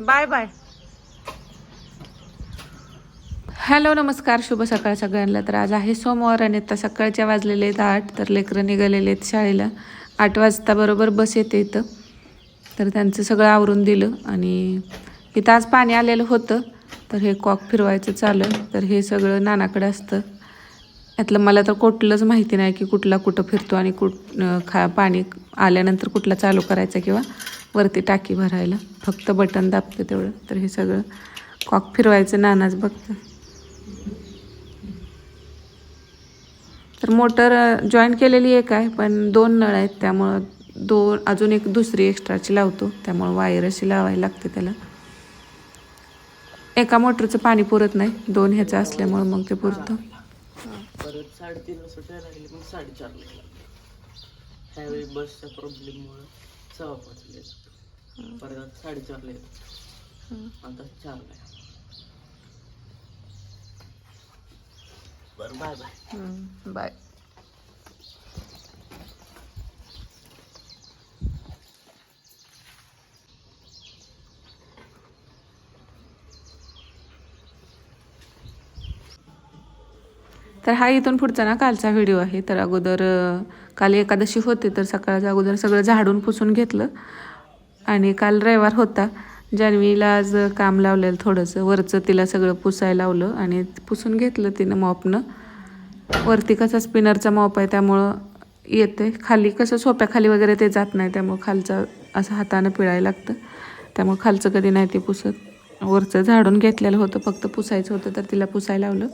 Bye bye. Hello नमस्कार. शुभ सकाळ सगळ्यांना. तर आज आहे सोमवार आणि आता सकाळच्या वाजलेले आहेत आठ. तर लेकरं निघालेले आहेत शाळेला. आठ वाजता बरोबर बस येते इथं. तर त्यांचं सगळं आवरून दिलं आणि इथं आज पाणी आलेलं होतं. तर हे कॉक फिरवायचं चालू आहे. तर हे सगळं नानाकडे असतं. यातलं मला तर कुठलंच माहिती नाही की कुठला कुठं फिरतो आणि कुठ खा पाणी आल्यानंतर कुठला चालू करायचा किंवा वरती टाकी भरायला. फक्त बटन दाबतं तेवढं. तर हे सगळं कॉक फिरवायचं नानाच बघतं. तर मोटर जॉईन केलेली एक आहे पण दोन नळ आहेत. त्यामुळं दोन अजून एक दुसरी एक्स्ट्राची लावतो. त्यामुळं वायर अशी लावायला लागते त्याला. एका मोटरचं पाणी पुरत नाही. दोन ह्याचं असल्यामुळं मग ते पुरतं. साडेतीनला सुटायला लागली पण साडेचारला लागली ह्यावेळी बसच्या प्रॉब्लेममुळे सव्वा पाचला येत. परत आता साडेचारला येत. आता चारला आहे. बरं बाय बाय. बाय. तर हा इथून पुढचा ना कालचा व्हिडिओ आहे. तर अगोदर काल एकादशी होते तर सकाळच्या अगोदर सगळं झाडून पुसून घेतलं. आणि काल रविवार होता. जान्हवीला आज काम लावलेलं थोडंसं. वरचं तिला सगळं पुसायला लावलं आणि पुसून घेतलं तिनं मॉपनं. वरती कसा स्पिनरचा मॉप आहे त्यामुळं येते खाली कसं सोप्याखाली वगैरे ते जात नाही त्यामुळं खालचं असं हातानं पिळायला लागतं. त्यामुळं खालचं कधी नाही ते पुसत. वरचं झाडून घेतलेलं होतं फक्त पुसायचं होतं तर तिला पुसायला लावलं.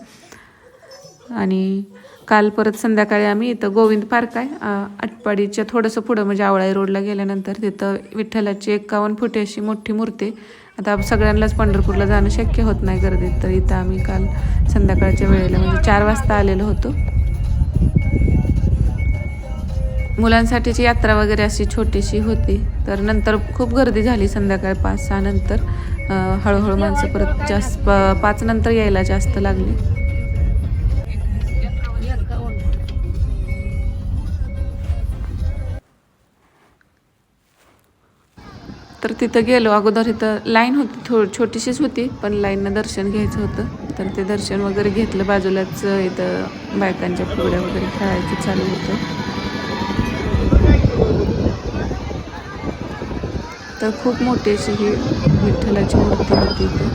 आणि काल परत संध्याकाळी आम्ही इथं गोविंद पार्क आहे आटपाडीच्या थोडंसं पुढं म्हणजे आवळाई रोडला गेल्यानंतर तिथं विठ्ठलाची एकावन्न फुटी अशी मोठी मूर्ती आता सगळ्यांनाच पंढरपूरला जाणं शक्य होत नाही गर्दीत तर इथं आम्ही काल संध्याकाळच्या वेळेला म्हणजे चार वाजता आलेलो होतो. मुलांसाठीची यात्रा वगैरे अशी छोटीशी होती तर नंतर खूप गर्दी झाली संध्याकाळी पाच सहा नंतर हळूहळू माणसं परत जास्त प- पाच नंतर यायला जास्त लागली. तर तिथं गेलो. अगोदर इथं लाईन होती थो छोटीशीच होती पण लाईननं दर्शन घ्यायचं होतं. तर ते दर्शन वगैरे घेतलं. बाजूलाच इथं बायकांच्या पुढ्या वगैरे खेळायचं चालू होतं. तर खूप मोठी अशी ही विठ्ठलाची मूर्ती होती इथं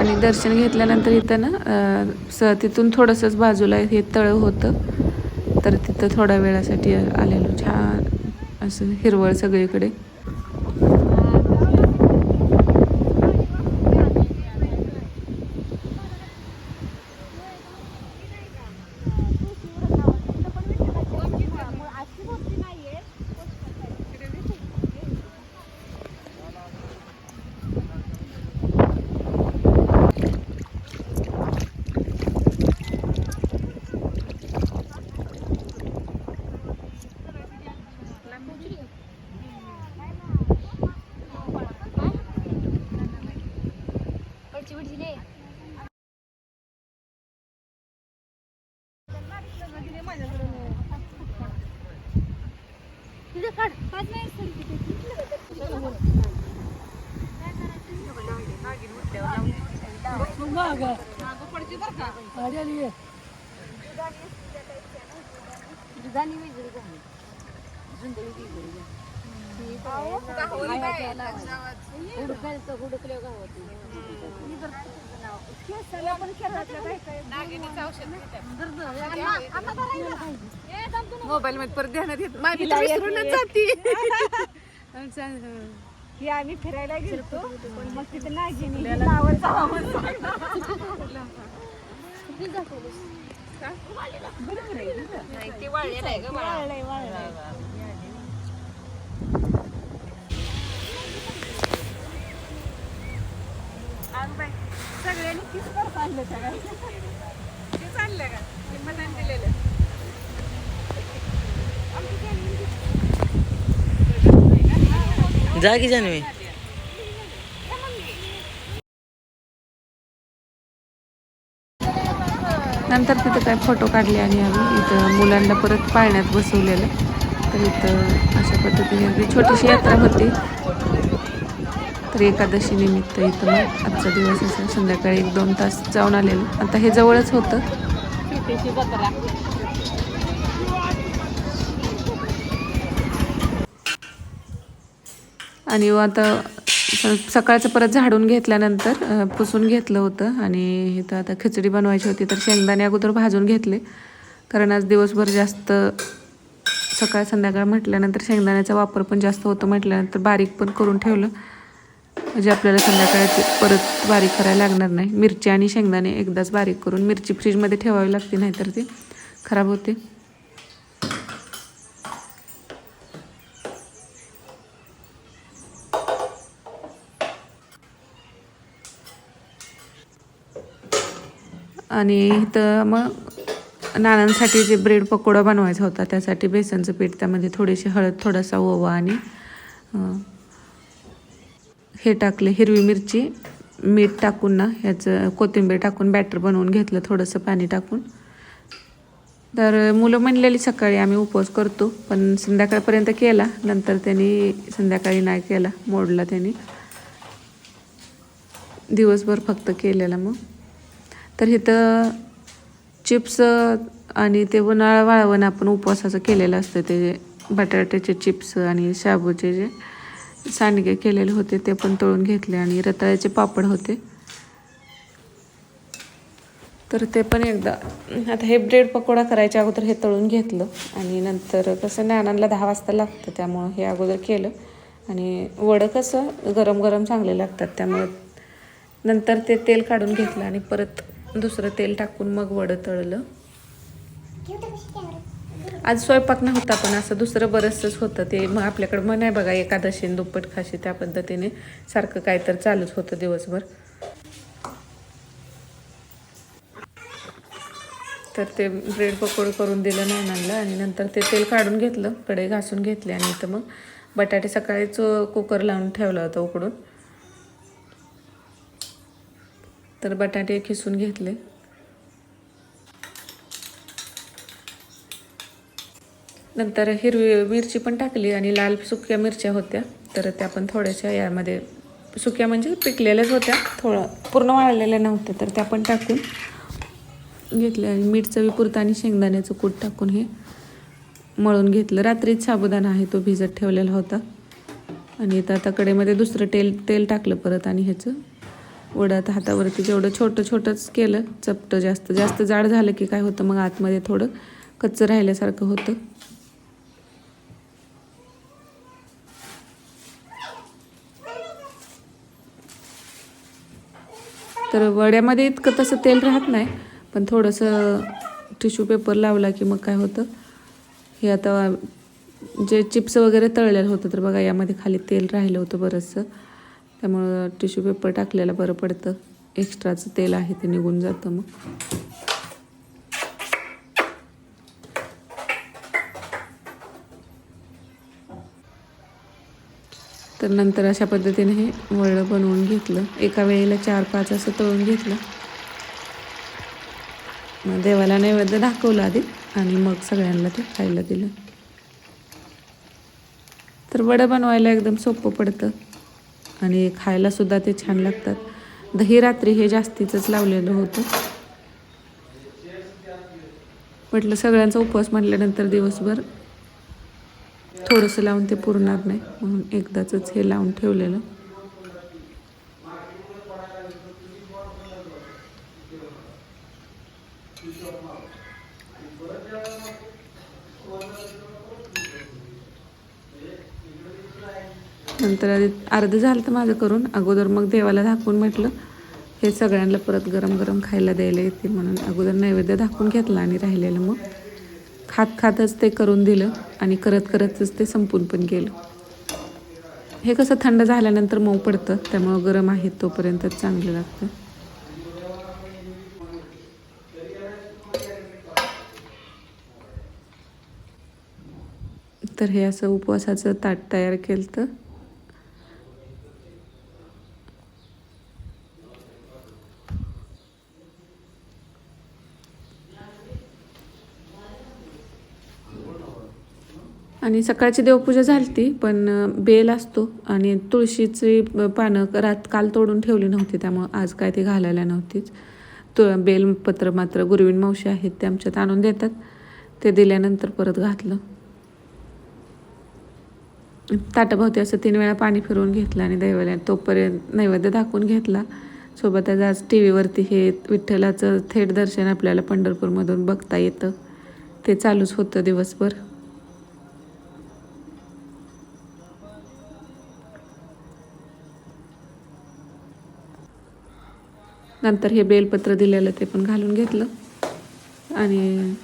आणि दर्शन घेतल्यानंतर इथं ना स तिथून थोडंसंच बाजूला हे तळं होतं. तर तिथं थोड्या वेळासाठी आलेलो. छान असं हिरवळ सगळीकडे. मोबाईल मध्ये परत ध्यानात येत. माझी तर विसरूनच जाती. की आम्ही फिरायला गेलतो. पण मग तिथे नागिनी नावावर जावं वाळलंय वाळलंय. आग बाई, सगळ्यांनी किस करत आणलं सगळ्यांनी किस आणलं का किंमत दिलेलं जा की जानवी. नंतर तिथं काय फोटो काढले आणि आम्ही इथं मुलांना परत पाळण्यात बसवलेलं. तर इथं अशा पद्धतीने अगदी छोटीशी यात्रा होती. तर एकादशी निमित्त इथं मग आजचा दिवस असं संध्याकाळी एक दोन तास जाऊन आलेलो. आता हे जवळच होतं. आणि आता सकाळचं परत झाडून घेतल्यानंतर पुसून घेतलं होतं. आणि इथं आता खिचडी बनवायची होती तर शेंगदाणे अगोदर भाजून घेतले. कारण आज दिवसभर जास्त सकाळ संध्याकाळ म्हटल्यानंतर शेंगदाण्याचा वापर पण जास्त होतो म्हटल्यानंतर बारीक पण करून ठेवलं. म्हणजे आपल्याला संध्याकाळची परत बारीक करायला लागणार नाही. मिरची आणि शेंगदाणे एकदाच बारीक करून मिरची फ्रीजमध्ये ठेवावी लागते नाहीतर ती खराब होते. आणि इथं मग नानांसाठी जे ब्रेड पकोडा बनवायचा होता त्यासाठी बेसनचं पीठ त्यामध्ये थोडीशी हळद थोडासा ओवा आणि हे टाकले हिरवी मिरची मीठ टाकून ना ह्याचं कोथिंबीर टाकून बॅटर बनवून घेतलं थोडंसं पाणी टाकून. तर मुलं म्हणलेली सकाळी आम्ही उपवास करतो पण संध्याकाळपर्यंत केला नंतर त्यांनी संध्याकाळी नाही केला मोडला त्यांनी. दिवसभर फक्त केलेला मग. तर इथं चिप्स आणि ते उन्हाळा वाळवण आपण उपवासाचं केलेलं असतं. ते बटाट्याचे चिप्स आणि शाबूचे जे सांडगे केलेले होते ते पण तळून घेतले आणि रताळ्याचे पापड होते. तर ते पण एकदा आता हे ब्रेड पकोडा करायच्या अगोदर हे तळून घेतलं आणि नंतर कसं नानांना दहा वाजता लागतं त्यामुळं हे अगोदर केलं. आणि वडं कसं गरम गरम चांगले लागतात त्यामुळे नंतर ते तेल काढून घेतलं आणि परत दुसरं तेल टाकून मग वडं तळलं. आज स्वयंपाक नव्हता पण असं दुसरं बरंचसंच होतं. ते मग आपल्याकडं म्हण आहे बघा एकादशी आणि दुप्पट खाशी त्या पद्धतीने सारखं काय तर चालूच होतं दिवसभर. तर ते ब्रेड पकोड करून दिलं नाही आणलं आणि नंतर ते तेल काढून घेतलं कढई घासून घेतले आणि इथं मग बटाटे सकाळीच कुकर लावून ठेवला होता उकडून. तर बटाटे खिसून घेतले. नंतर हिरवी मिरची पण टाकली आणि लाल सुक्या मिरच्या होत्या. तर त्या पण थोड्याशा यामध्ये सुक्या म्हणजे पिकलेल्याच होत्या. थोडं पूर्ण वाळलेल्या नव्हत्या तर त्या पण टाकून घेतले आणि मीठ चवीपुरतं आणि शेंगदाण्याचं कूट टाकून हे मळून घेतलं. रात्रीच साबुदाणा आहे तो भिजत ठेवलेला होता. आणि इथं आता कडेमध्ये दुसरं तेल तेल टाकलं परत आणि ह्याचं वडात हातावरती जेवढं छोटं छोटंच केलं चपटं जास्त. जास्त जाड झालं की काय होतं? मग आतमध्ये थोडं कच्चं राहिल्यासारखं होतं. तर वड्यामध्ये इतकं तसं तेल राहत नाही पण थोडंसं टिश्यू पेपर लावला की मग काय होतं? हे आता जे चिप्स वगैरे तळलेलं होतं तर बघा यामध्ये खाली तेल राहिलं होतं बरंचसं. त्यामुळं टिश्यू पेपर टाकलेला बरं पडतं. एक्स्ट्राचं तेल आहे ते निघून जातं मग. तर नंतर अशा पद्धतीने हे वळलं बनवून घेतलं. एका वेळेला चार पाच असं तळून घेतलं. मग देवाला नैवेद्य दाखवलं आधी आणि मग सगळ्यांना ते खायला दिलं. तर वडं बनवायला एकदम सोपं पडतं. आणि खायला सुद्धा ते छान लागतात. दही रात्री हे जास्तीचंच लावलेलं होतं. म्हटलं सगळ्यांचा उपवास म्हटल्यानंतर दिवसभर थोडंसं लावून ते पुरणार नाही म्हणून एकदाच हे लावून ठेवलेलं. नंतर अर्धं झालं तर माझं करून अगोदर मग देवाला दाखवून म्हटलं हे सगळ्यांना परत गरम गरम खायला द्यायला येते म्हणून अगोदर नैवेद्य दाखवून घेतला आणि राहिलेलं मग खात खातच ते करून दिलं आणि करत करतच ते संपून पण गेलं. हे कसं थंड झाल्यानंतर मऊ पडतं त्यामुळं गरम आहे तोपर्यंतच चांगलं लागतं. तर हे असं उपवासाचं ताट तयार केलं तर आणि सकाळची देवपूजा झालती पण बेल असतो आणि तुळशीची पानं रात काल तोडून ठेवली नव्हती त्यामुळं आज काय ती घालायला नव्हतीच. तु बेलपत्र मात्र गुरुवीन मावशी आहेत ते आमच्यात आणून देतात. ते दिल्यानंतर परत घातलं. ताटाभोवती असं तीन वेळा पाणी फिरवून घेतलं आणि दैवाला तोपर्यंत नैवेद्य दाखवून घेतला. सोबतच आज टी व्हीवरती हे विठ्ठलाचं थेट दर्शन आपल्याला पंढरपूरमधून बघता येतं. ते चालूच होतं दिवसभर. नंतर हे बेलपत्र दिलेलं ते पण घालून घेतलं. आणि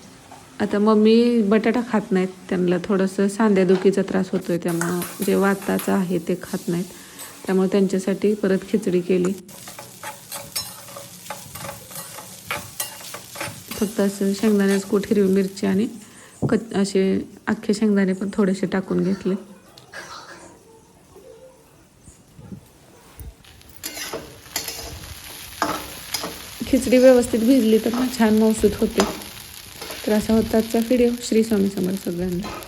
आता मम्मी बटाटा खात नाहीत. त्यांना थोडंसं सांध्यादुखीचा त्रास होतो आहे त्यामुळं जे वाताचं आहे ते खात नाहीत. त्यामुळे त्यांच्यासाठी परत खिचडी केली. फक्त असं शेंगदाण्याच कूट हिरवी मिरची आणि कच असे अख्खे शेंगदाणे पण थोडेसे टाकून घेतले. खिचडी व्यवस्थित भिजली तर ना छान मौसूद होते. तर असा होता आजचा व्हिडिओ श्री स्वामी समर्थ सगळ्यांना.